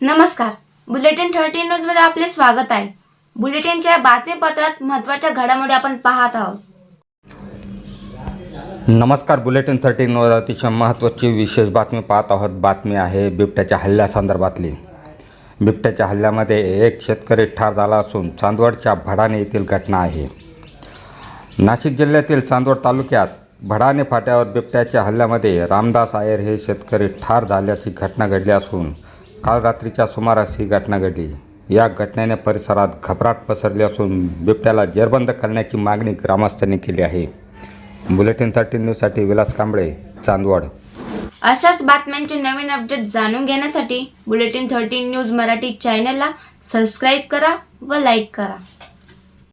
नमस्कार. Bulletin thirteen न्यूजमध्ये आपले स्वागत आहे. बुलेटिनच्या बातमीपत्रात महत्त्वाच्या घडामोडी आपण पाहत आहोत. नमस्कार बुलेटिन थर्टीनवर अतिशय महत्त्वाची विशेष बातमी पाहत आहोत. बातमी आहे बिबट्याच्या हल्ल्यासंदर्भातली बिबट्याच्या हल्ल्यामध्ये एक शेतकरी ठार झाला असून चांदवडच्या भडाणे येथील घटना आहे. नाशिक जिल्ह्यातील चांदवड तालुक्यात भडाणे फाट्यावर बिबट्याच्या हल्ल्यामध्ये रामदास आयर हे शेतकरी ठार झाल्याची घटना घडली असून काल रात्रीच्या सुमारास ही घटना घडली. या घटनेने परिसरात घबराट पसरली असून बिबट्याला जेरबंद करण्याची मागणी ग्रामस्थांनी केली आहे. बुलेटिन थर्टीन न्यूजसाठी विलास कांबळे चांदवड. अशाच बातम्यांचे नवीन अपडेट जाणून घेण्यासाठी बुलेटिन थर्टीन न्यूज मराठी चॅनलला सबस्क्राईब करा व लाईक करा.